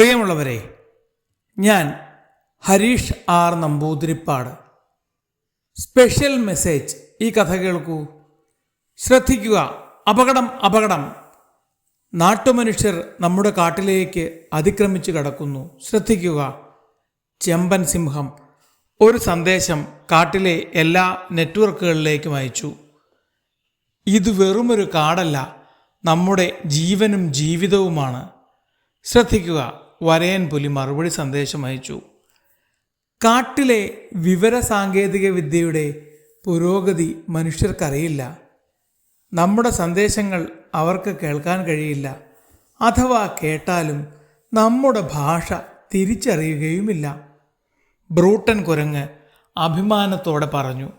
പ്രിയമുള്ളവരെ ഞാൻ Harish R Namboothiripad. Special message ഈ കഥ കേൾക്കൂ. ശ്രദ്ധിക്കുക അപകടം അപകടം. നാട്ടുമനുഷ്യർ നമ്മുടെ കാട്ടിലേക്ക് അതിക്രമിച്ചു കടക്കുന്നു. ശ്രദ്ധിക്കുക ചെമ്പൻ സിംഹം ഒരു സന്ദേശം കാട്ടിലെ എല്ലാ നെറ്റ്വർക്കുകളിലേക്കും അയച്ചു. ഇത് വെറുമൊരു കാടല്ല നമ്മുടെ ജീവനും ജീവിതവുമാണ്. ശ്രദ്ധിക്കുക വരയൻ പുലി മറുപടി സന്ദേശം അയച്ചു. കാട്ടിലെ വിവര സാങ്കേതിക വിദ്യയുടെ പുരോഗതി മനുഷ്യർക്കറിയില്ല. നമ്മുടെ സന്ദേശങ്ങൾ അവർക്ക് കേൾക്കാൻ കഴിയില്ല. അഥവാ കേട്ടാലും നമ്മുടെ ഭാഷ തിരിച്ചറിയുകയുമില്ല. ബ്രൂട്ടൻ കുരങ്ങ് അഭിമാനത്തോടെ പറഞ്ഞു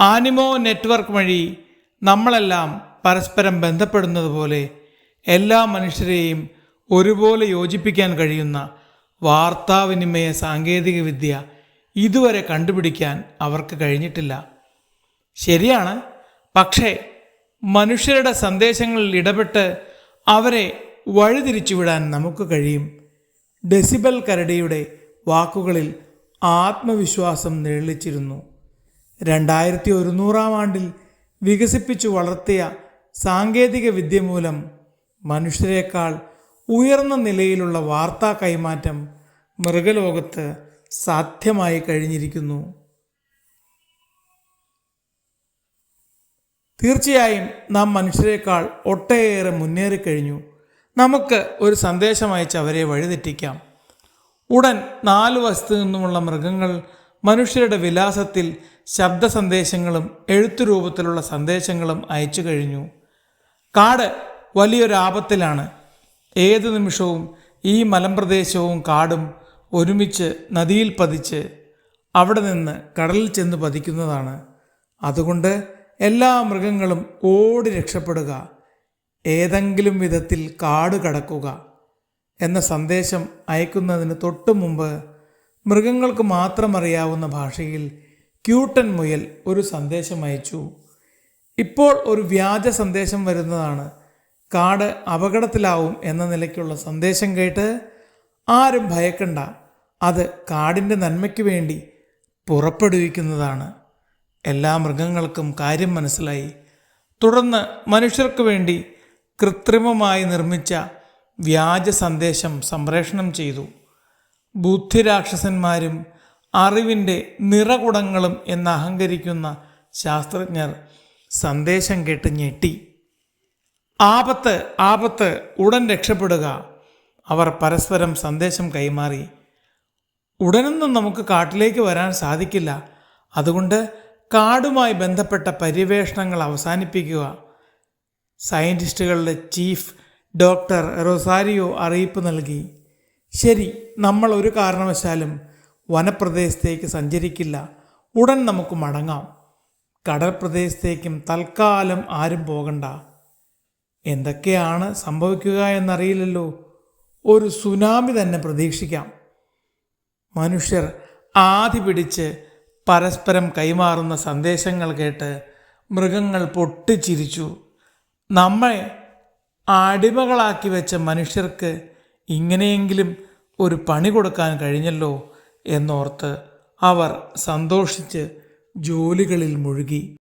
ആനിമോ നെറ്റ്വർക്ക് വഴി നമ്മളെല്ലാം പരസ്പരം ബന്ധപ്പെടുന്നത് പോലെ എല്ലാ മനുഷ്യരെയും ഒരുപോലെ യോജിപ്പിക്കാൻ കഴിയുന്ന വാർത്താവിനിമയ സാങ്കേതികവിദ്യ ഇതുവരെ കണ്ടുപിടിക്കാൻ അവർക്ക് കഴിഞ്ഞിട്ടില്ല. ശരിയാണ്. പക്ഷേ മനുഷ്യരുടെ സന്ദേശങ്ങളിൽ ഇടപെട്ട് അവരെ വഴിതിരിച്ചുവിടാൻ നമുക്ക് കഴിയും. ഡെസിബൽ കരടിയുടെ വാക്കുകളിൽ ആത്മവിശ്വാസം നിഴലിച്ചിരുന്നു. രണ്ടായിരത്തി ഒരുന്നൂറാം ആണ്ടിൽ വികസിപ്പിച്ചു വളർത്തിയ സാങ്കേതിക വിദ്യ മൂലം മനുഷ്യരെക്കാൾ ഉയർന്ന നിലയിലുള്ള വാർത്താ കൈമാറ്റം മൃഗലോകത്ത് സാധ്യമായി കഴിഞ്ഞിരിക്കുന്നു. തീർച്ചയായും നാം മനുഷ്യരെക്കാൾ ഒട്ടേറെ മുന്നേറിക്കഴിഞ്ഞു നമുക്ക് ഒരു സന്ദേശം അയച്ച് അവരെ വഴിതെറ്റിക്കാം. ഉടൻ നാല് വശത്തു നിന്നുമുള്ള മൃഗങ്ങൾ മനുഷ്യരുടെ വിലാസത്തിൽ ശബ്ദ സന്ദേശങ്ങളും എഴുത്തു രൂപത്തിലുള്ള സന്ദേശങ്ങളും അയച്ചു കഴിഞ്ഞു. കാട് വലിയൊരു ആപത്തിലാണ്. ഏതു നിമിഷവും ഈ മലമ്പ്രദേശവും കാടും ഒരുമിച്ച് നദിയിൽ പതിച്ച് അവിടെ നിന്ന് കടലിൽ ചെന്ന് പതിക്കുന്നതാണ്. അതുകൊണ്ട് എല്ലാ മൃഗങ്ങളും ഓടി രക്ഷപ്പെടുക. ഏതെങ്കിലും വിധത്തിൽ കാട് കടക്കുക എന്ന സന്ദേശം അയക്കുന്നതിന് തൊട്ടു മുമ്പ് മൃഗങ്ങൾക്ക് മാത്രം അറിയാവുന്ന ഭാഷയിൽ ക്യൂട്ടൻ മുയൽ ഒരു സന്ദേശം അയച്ചു. ഇപ്പോൾ ഒരു വ്യാജ സന്ദേശം വരുന്നതാണ്. കാട് അപകടത്തിലാവും എന്ന നിലയ്ക്കുള്ള സന്ദേശം കേട്ട് ആരും ഭയക്കണ്ട. അത് കാടിന്റെ നന്മയ്ക്ക് വേണ്ടി പുറപ്പെടുവിക്കുന്നതാണ്. എല്ലാ മൃഗങ്ങൾക്കും കാര്യം മനസ്സിലായി. തുടർന്ന് മനുഷ്യർക്ക് വേണ്ടി കൃത്രിമമായി നിർമ്മിച്ച വ്യാജ സന്ദേശം സംപ്രേഷണം ചെയ്തു. ബുദ്ധിരാക്ഷസന്മാരും അറിവിന്റെ നിറകുടങ്ങളും എന്നഹങ്കരിക്കുന്ന ശാസ്ത്രജ്ഞർ സന്ദേശം കേട്ട് ഞെട്ടി. ആപത്ത് ആപത്ത് ഉടൻ രക്ഷപ്പെടുക. അവർ പരസ്പരം സന്ദേശം കൈമാറി. ഉടനൊന്നും നമുക്ക് കാട്ടിലേക്ക് വരാൻ സാധിക്കില്ല. അതുകൊണ്ട് കാടുമായി ബന്ധപ്പെട്ട പര്യവേഷണങ്ങൾ അവസാനിപ്പിക്കുക. സയന്റിസ്റ്റുകളുടെ ചീഫ് ഡോക്ടർ റൊസാരിയോ അറിയിപ്പ് നൽകി. ശരി നമ്മൾ ഒരു കാരണവശാലും വനപ്രദേശത്തേക്ക് സഞ്ചരിക്കില്ല. ഉടൻ നമുക്ക് മടങ്ങാം. കടൽപ്രദേശത്തേക്കും തൽക്കാലം ആരും പോകണ്ട. എന്തൊക്കെയാണ് സംഭവിക്കുക എന്നറിയില്ലല്ലോ. ഒരു സുനാമി തന്നെ പ്രതീക്ഷിക്കാം. മനുഷ്യർ ആധി പിടിച്ച് പരസ്പരം കൈമാറുന്ന സന്ദേശങ്ങൾ കേട്ട് മൃഗങ്ങൾ പൊട്ടിച്ചിരിച്ചു. നമ്മെ അടിമകളാക്കി വെച്ച മനുഷ്യർക്ക് ഇങ്ങനെയെങ്കിലും ഒരു പണി കൊടുക്കാൻ കഴിഞ്ഞല്ലോ എന്നോർത്ത് അവർ സന്തോഷിച്ച് ജോലികളിൽ മുഴുകി.